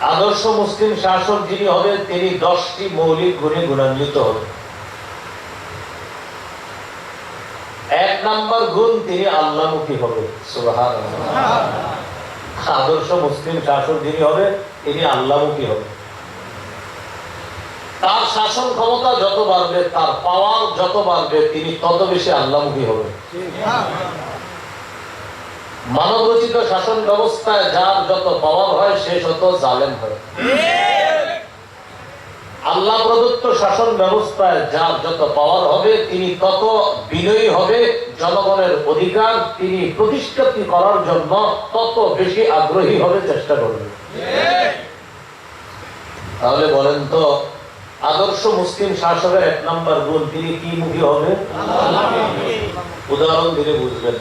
আদর্শ মুসলিম শাসক যিনি হবে তিনি দশটি মৌলিক গুণে গুণান্বিত হবে এক নাম্বার গুণ তিনি আল্লাহমুখী হবে সুবহান আদর্শ মুসলিম শাসক যিনি হবে তিনি আল্লাহমুখী হবে তার শাসন ক্ষমতা যত বাড়বে, তার পাওয়ার যত বাড়বে, তিনি তত বেশি আল্লাহমুখী হবে মানবরচিত শাসন ব্যবস্থায় যার যত পাওয়ার হয়, সে তত জালেম হয়। আল্লাহ প্রদত্ত শাসন ব্যবস্থায় যার যত পাওয়ার হবে, তিনি তত বিনয়ী হবে। জনগণের অধিকার তিনি প্রতিষ্ঠিত করার জন্য তত বেশি আগ্রহী হবে চেষ্টা করবে। তাহলে বলেন তো, আদর্শ মুসলিম শাসকের এক নম্বর গুণ তিনি কি মুখী হবে? উদাহরণ দিলে বুঝবেন।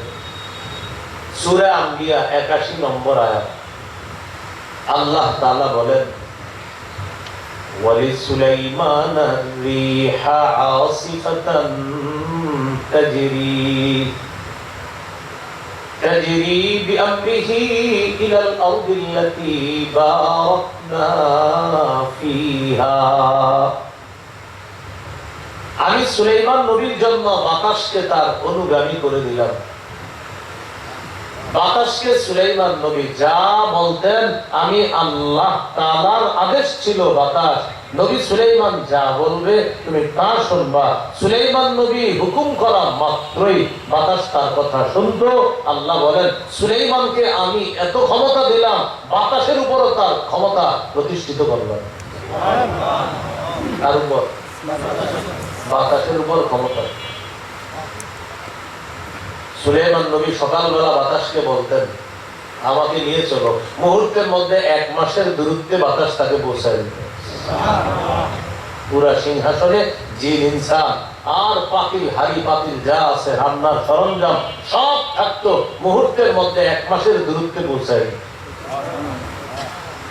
সুরে আম্বিয়া একাশি নম্বর আয়াত আল্লাহ তাআলা বলেন ولسليمان الريح عاصفة تجري تجري بأمره إلى الأرض التي باركنا فيها আমি সুলাইমান নবীর জন্য বাতাসকে তার অনুগামী করে দিলাম বাতাসকে সুলাইমান নবী যা বলতেন, আমি আল্লাহ তাআলার আদেশ ছিল বাতাস। নবী সুলাইমান যা বলবে, তুমি তা শুনবা। সুলাইমান নবী হুকুম করা মাত্রই বাতাস তার কথা শুনতো। আল্লাহ বলেন, সুলাইমানকে আমি এত ক্ষমতা দিলাম, বাতাসের উপরও তার ক্ষমতা প্রতিষ্ঠিত করলাম তার উপর। বাতাসের উপর ক্ষমতা। সুলেমান নবী সকালবেলা বাতাসকে বলতেন আমাকে নিয়ে চলো। মুহূর্তের মধ্যে এক মাসের দূরত্বে বাতাস তাকে পৌঁছায় দিত। পুরা সিংহাসনে জিন ইনসান আর পাতিল হাড়ি পাতিল যা আছে রান্নার সরঞ্জাম সব থাকতো মুহূর্তের মধ্যে এক মাসের দূরত্বে পৌঁছায়।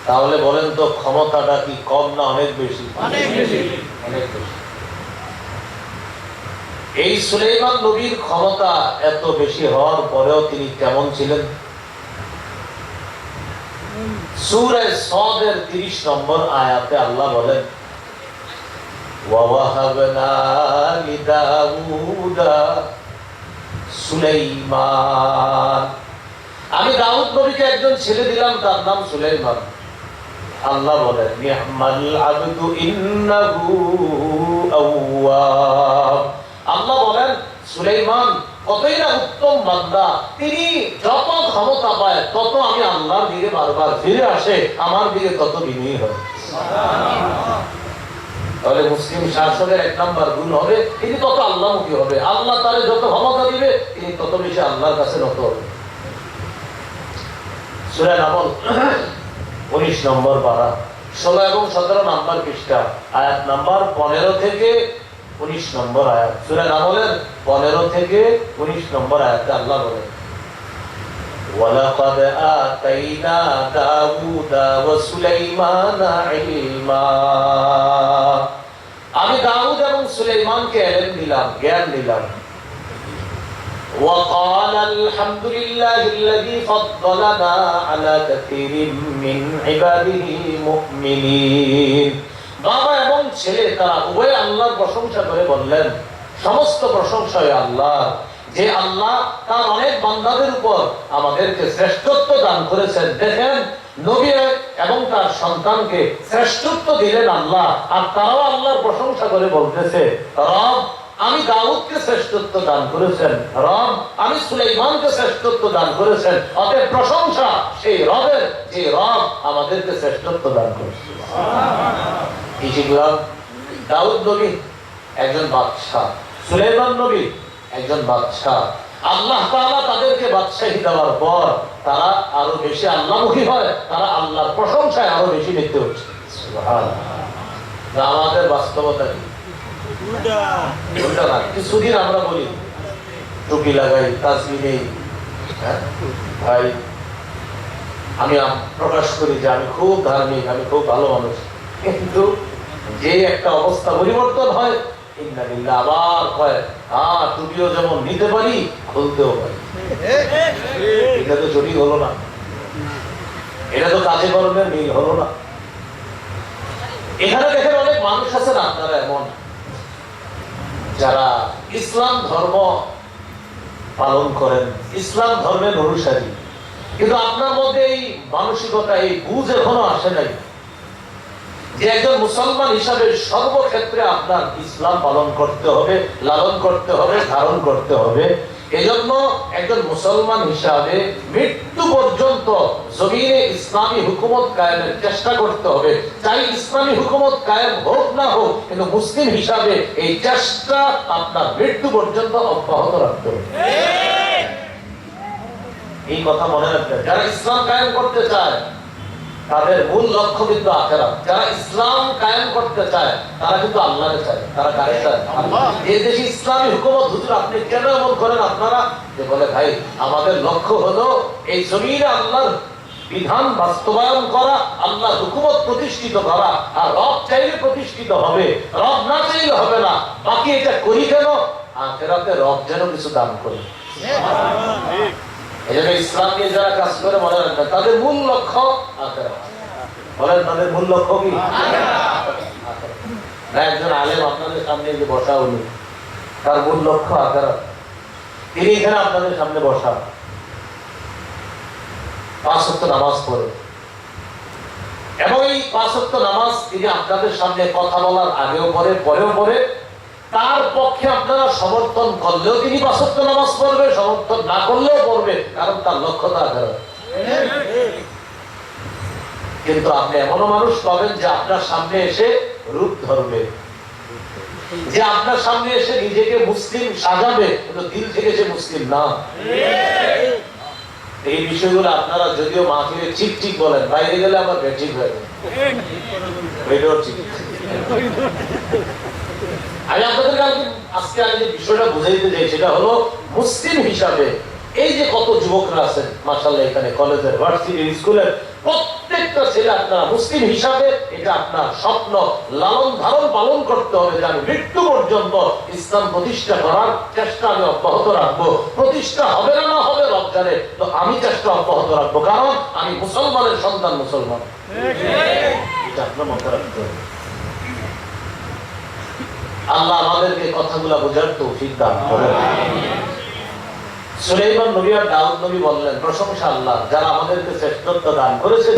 তাহলে বলেন তো ক্ষমতাটা কি কম না অনেক বেশি? অনেক বেশি। অনেক বেশি। এই সুলেইমান নবীর ক্ষমতা এত বেশি হওয়ার পরেও তিনি কেমন ছিলেন? 30 নম্বর আয়াতে আল্লাহ বলেন সুলাইমান। আমি দাউদ নবীকে একজন ছেলে দিলাম, তার নাম সুলাইমান। আল্লাহ বলেন নি'মাল আবদু ইন্নাহু আওয়াব। আল্লাহ বলেন, সুলাইমান, কতই না উত্তম বান্দা, তিনি যত ক্ষমতা পায়, তত আমি আল্লাহর দিকে বারবার ফিরে আসে, আমার দিকে তত বিনয়ী হয়। তাহলে মুসলিম শাসকের এক নাম্বার গুণ হবে, তিনি তত আল্লাহমুখী হবে। আল্লাহ যত ক্ষমতা দিবে, তিনি তত বেশি আল্লাহর কাছে নত হবে। সুরা নামল, উনিশ নম্বর পারা, ষোলো এবং সতেরো নাম্বার পৃষ্ঠা, আয়াত নাম্বার পনেরো থেকে উনিশ নম্বর আয়াত সুরা নামলের পনেরো থেকে উনিশ নম্বর আয়াতে আল্লাহ বলেন ولقد آتينا داود وسليمان علما আমি দাউদ এবং সুলাইমানকে এলেন দিলাম জ্ঞান দিলাম وقال الحمد لله الذي فضلنا على كثير من عباده المؤمنين বাবা এবং ছেলে, তারা উভয় আল্লাহর প্রশংসা করে বললেন, সমস্ত প্রশংসায় আল্লাহ। যে আল্লাহ তার অনেক বান্দাদের উপর আমাদেরকে শ্রেষ্ঠত্ব দান করেছেন। দেখেন, নবী এবং তার সন্তানকে শ্রেষ্ঠত্ব দিলেন আল্লাহ, আর তারাও আল্লাহর প্রশংসা করে বলতেছে, রব, আমি দাউদকে শ্রেষ্ঠত্ব দান করেছেন। রব, আমি সুলাইমানকে শ্রেষ্ঠত্ব দান করেছেন। অতএব প্রশংসা সেই রবের, যে রব আমাদেরকে শ্রেষ্ঠত্ব দান করেছে। কি শিখলাম দাউদ নবী একজন বাদশাহ। সুলাইমান নবী একজন বাদশাহ। আল্লাহ তাআলা তাদেরকে বাদশাহী দেওয়ার পর তারা আরও বেশি আল্লাহমুখী হয় তারা আল্লাহর প্রশংসায় আরও বেশি লিখতে হচ্ছে। সুবহানাল্লাহ। আমাদের বাস্তবতা কি? কিছুদিন আমরা বলি। টুপি লাগাই তাসবি নেই। হ্যাঁ? ভাই আমি প্রকাশ করি যে আমি খুব ধার্মিক আমি খুব ভালো মানুষ। কিন্তু যে একটা অবস্থা পরিবর্তন হয় যারা ইসলাম ধর্ম পালন করেন, ইসলাম ধর্মের অনুসারী। কিন্তু আপনার মধ্যে এই মানসিকতা, এই বুঝ এখনও আসে নাই। যে একজন মুসলমান হিসাবে সর্বক্ষেত্রে আপনার ইসলাম পালন করতে হবে লালন করতে হবে ধারণ করতে হবে। এজন্য একজন মুসলমান হিসাবে মৃত্যু পর্যন্ত জমিনে ইসলামী হুকুমত কায়েমের চেষ্টা করতে হবে। চাই ইসলামী হুকুমত কায়েম হোক না হোক কিন্তু মুসলিম হিসাবে এই চেষ্টা আপনার মৃত্যু পর্যন্ত অব্যাহত রাখতে হবে। এই কথা মনে রাখবেন। যারা ইসলাম কায়েম করতে চায় তাদের মূল লক্ষ্য কিন্তু আখেরাত। যারা ইসলাম কায়েম করতে চায় তারা কিন্তু আল্লাহকে চায় তারা কারে চায়? এই দেশে ইসলামী হুকুমত হুজুর আপনি কেন এমন করেন? আপনারা যে বলে ভাই আমাদের লক্ষ্য হলো এই জমিনে আল্লাহর বিধান বাস্তবায়ন করা আল্লাহ হুকুমত প্রতিষ্ঠিত করা আর রব চাইলে প্রতিষ্ঠিত হবে রব না চাইলে হবে না। বাকি এটা করি কেন? আখেরাতে রব যেন কিছু দান করে। ইসলাম নিয়ে যারা কাজ করে মনে রাখবেন, তাদের মূল লক্ষ্য বলেন, তাদের মূল লক্ষ্য কি? একজন আলেম আপনাদের সামনে যে বসা তার মূল লক্ষ্য তিনি এখানে আপনাদের সামনে বসা। পাঁচ নামাজ পড়ে। এবং এই পাঁচ নামাজ তিনি আপনাদের সামনে কথা বলার আগেও পরে পরেও পড়ে। তার পক্ষে আপনারা সমর্থন করলেও তিনি ওয়াক্ত নামাজ পড়বে, সমর্থন না করলেও পড়বে, কারণ তার লক্ষ্য তা আখেরাত কিন্তু আপনি এমনও মানুষ পাবেন যে আপনার সামনে এসে রূপ ধরবে। যে আপনার সামনে এসে নিজেকে মুসলিম সাজাবে, কিন্তু দিল থেকে সে মুসলিম না। এই বিষয়গুলো আপনারা যদিও মাহফিলে ঠিক ঠিক বলেন, বাইরে গেলে আমার ব্যাঠিক হয়ে যাবে ঠিক। আমি আপনাদেরকে আজকে আমি যে বিষয়টা বুঝাইতে চাই, সেটা হলো মুসলিম হিসাবে এই যে কত যুবকরা আছেন মাসাল্লাহ এখানে কলেজের ভার্সিটির স্কুলের, প্রত্যেকটা ছেলে আপনারা মুসলিম হিসাবে এটা আপনার স্বপ্ন লালন ধারণ পালন করতে হবে যে আমি মৃত্যু পর্যন্ত ইসলাম প্রতিষ্ঠা করার চেষ্টা আমি অব্যাহত রাখব। প্রতিষ্ঠা হবে না না হবে রমজানে, তো আমি চেষ্টা অব্যাহত রাখব, কারণ আমি মুসলমানের সন্তান মুসলমান। এটা আপনার মাথায় রাখতে হবে। আল্লাহ আমাদেরকে কথাগুলো বোঝার তৌফিক দান করেন। সুলাইমান নবী আর দাউদ নবী বললেন, প্রশংসা আল্লাহ, যারা আমাদেরকে শ্রেষ্ঠত্ব দান করেছে।